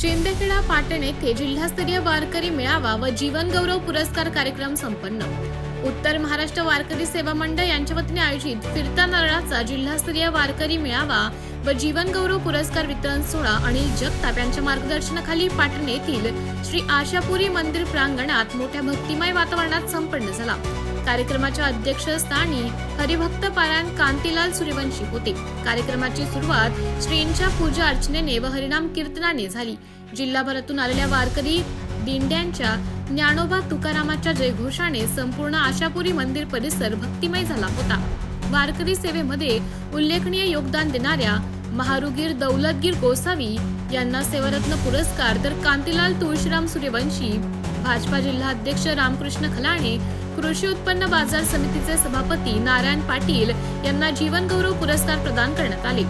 शिंदखेडा पाटण येथे जिल्हास्तरीय वारकरी मेळावा व जीवन गौरव पुरस्कार कार्यक्रम संपन्न. उत्तर महाराष्ट्र वारकरी सेवा मंडळ यांच्या वतीने आयोजित फिरता नारळाचा जिल्हास्तरीय वारकरी मेळावा व जीवन गौरव पुरस्कार वितरण सोहळा अनिल जगताप यांच्या मार्गदर्शनाखाली पाटण येथील श्री आशापुरी मंदिर प्रांगणात मोठ्या भक्तिमय वातावरणात संपन्न झाला. कार्यक्रमाच्या अध्यक्षस्थानी हरिभक्त पारायण कांतीलाल सूर्यवंशी होते. कार्यक्रमाची सुरुवात श्रींच्या पूजा अर्चनेने व हरिनाम कीर्तनाने झाली. जिल्हाभरातून आलेल्या वारकरी दिंड्यांच्या ज्ञानोबा तुकारामाच्या जयघोषाने संपूर्ण आशापुरी मंदिर परिसर भक्तिमय झाला होता. वारकरी सेवेमध्ये उल्लेखनीय योगदान देणाऱ्या महारुगीर दौलतगीर गोसावी यांना सेवारत्न पुरस्कार तर कांतीलाल तुळशीराम सूर्यवंशी भाजपा जिल्हा अध्यक्ष रामकृष्ण खलाणे कृषी उत्पन्न बाजार समितीचे सभापती नारायण पाटील यांना जीवनगौरव पुरस्कार प्रदान करण्यात आले.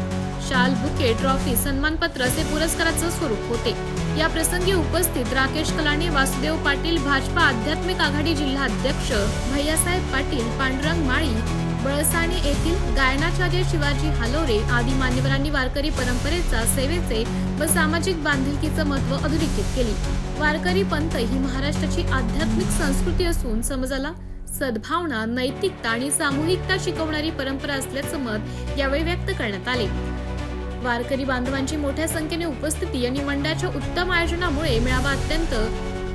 शाल बुके ट्रॉफी सन्मानपत्र असे पुरस्काराचं स्वरूप होते. या प्रसंगी उपस्थित राकेश कलाणे वासुदेव पाटील भाजपा आध्यात्मिक आघाडी जिल्हा अध्यक्ष भैयासाहेब पाटील पांडुरंग माळी बळसाणे येथील गायनाचार्य शिवाजी हालोरे आदी मान्यवरांनी वारकरी परंपरेचा सेवेचे व सामाजिक बांधिलकीचं महत्त्व अधोरेखित केली. वारकरी पंथ ही महाराष्ट्राची आध्यात्मिक संस्कृती असून समाजाला सद्भावना नैतिकता आणि सामूहिकता शिकवणारी परंपरा असल्याचं मत यावेळी व्यक्त करण्यात आले. वारकरी बांधवांची मोठ्या संख्येने उपस्थिती आणि मंडळाच्या उत्तम आयोजनामुळे मेळावा अत्यंत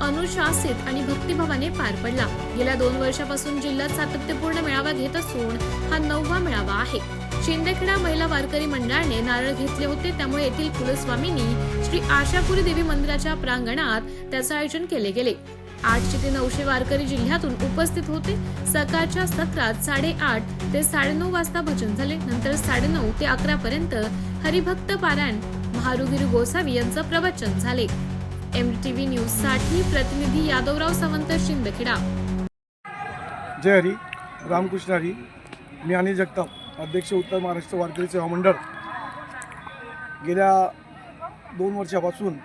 अनुशासित आणि भक्तिभावाने पार पडला. गेल्या दोन वर्षापासून जिल्ह्यात सातत्यपूर्ण मेळावा घेत असून हा नववा मेळावा आहे. शिंदेखेडा महिला वारकरी मंडळाने नारळ घेतले होते त्यामुळे येथील कुलस्वामींनी श्री आशापुरी देवी मंदिराच्या प्रांगणात त्याचं आयोजन केले गेले. आठशे ते नऊशे वारकरी जिल्ह्यातून उपस्थित होते. सकाळच्या सत्रात साडेआठ ते साडेनऊ वाजता भजन झाले. नंतर साडेनऊ ते अकरा पर्यंत हरिभक्त पारायण महारुगिरी गोसावी यांचं प्रवचन झाले. एमटीव्ही न्यूजसाठी प्रतिनिधी यादवराव सावंत शिंदखेडा. जय हरी रामकृष्ण हरी. मी अनिल जगताप अध्यक्ष उत्तर महाराष्ट्र वारकरी सेवा मंडळ. गेल्या दोन वर्षापासून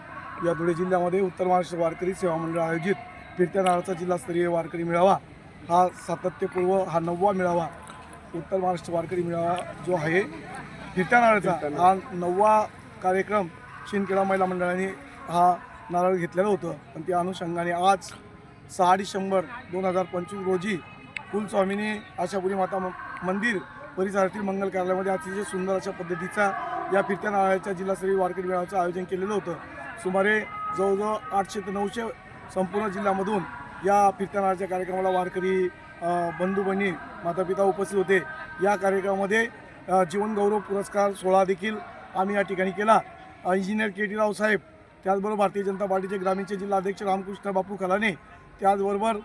या धुळे जिल्ह्यामध्ये उत्तर महाराष्ट्र वारकरी सेवा मंडळ आयोजित फिरत्या नारळाचा जिल्हास्तरीय वारकरी मेळावा हा सातत्यपूर्व हा नववा मेळावा उत्तर महाराष्ट्र वारकरी मेळावा जो आहे. फिरत्या नारळाचा हा नववा कार्यक्रम शिंदखेडा महिला मंडळाने हा नारळ घेतलेलं होतं पण त्या अनुषंगाने आज सहा डिसेंबर दोन हजार पंचवीस रोजी कुलस्वामिनी आशापुरी माता म- मंदिर परिसरातील मंगल कार्यालयामध्ये अतिशय सुंदर अशा पद्धतीचा या फिरत्या नारळाच्या जिल्हास्तरीय वारकरी मेळाव्याचं आयोजन केलेलं होतं. सुमारे जवळजवळ आठशे ते नऊशे संपूर्ण जिल्ह्यामधून या फिरत्या नारळाच्या कार्यक्रमाला वारकरी बंधू बहिणी मातापिता उपस्थित होते. या कार्यक्रमामध्ये जीवनगौरव जीवन गौरव पुरस्कार सोहळा देखील आम्ही या ठिकाणी केला. इंजिनियर के टी रावसाहेब त्याचबरोबर भारतीय जनता पार्टीचे ग्रामीणचे जिल्हा अध्यक्ष रामकृष्ण बापू कलाने त्याचबरोबर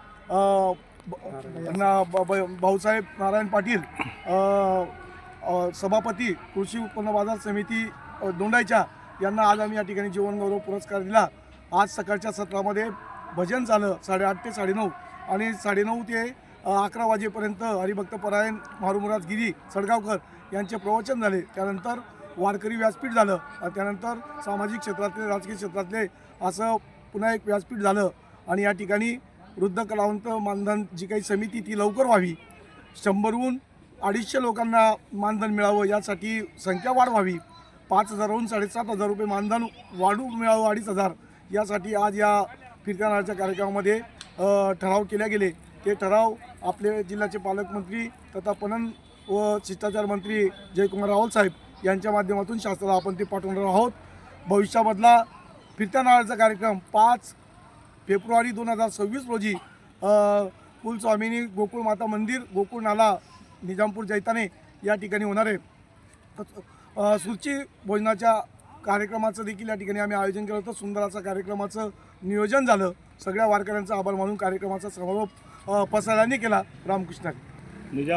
ब- ब- ब- भाऊसाहेब नारायण पाटील सभापती कृषी उत्पन्न बाजार समिती दोंडायच्या यांना आज आम्ही या ठिकाणी जीवनगौरव पुरस्कार दिला. आज सकाळच्या सत्रामध्ये भजन झालं साडेआठ ते साडेनऊ आणि साडेनऊ ते अकरा वाजेपर्यंत हरिभक्त परायण मारुमुराज गिरी सडगावकर यांचे प्रवचन झाले. त्यानंतर वारकरी व्यासपीठ झालं आणि त्यानंतर सामाजिक क्षेत्रातले राजकीय क्षेत्रातले असं पुन्हा एक व्यासपीठ झालं. आणि या ठिकाणी वृद्ध कलावंत मानधन जी काही समिती ती लवकर व्हावी. शंभरहून अडीचशे लोकांना मानधन मिळावं यासाठी संख्या वाढ व्हावी. पाच हजारहून साडेसात हजार रुपये मानधन वाढू मिळावं अडीच हजार यासाठी आज या फिरत्या नाळाच्या कार्यक्रमामध्ये ठराव केले गेले. ते ठराव आपले जिल्ह्याचे पालकमंत्री तथा पणन व शिष्टाचार मंत्री जयकुमार रावल साहेब यांच्या माध्यमातून शासनाला आपण ते पाठवणार आहोत. भविष्यामधला फिरत्या नाळाचा कार्यक्रम पाच फेब्रुवारी दोन हजार सव्वीस रोजी कुलस्वामिनी गोकुळ माता मंदिर गोकुळ नाला निजामपूर जैताने या ठिकाणी होणार आहे. सुरची सुरुची भोजनाच्या कार्यक्रमाचं देखील या ठिकाणी आम्ही आयोजन केलं होतं. सुंदर असं कार्यक्रमाचं नियोजन झालं. सगळ्या वारकऱ्यांचा आभार मानून कार्यक्रमाचा समारोप अ, केला रामकृष्ण निजाम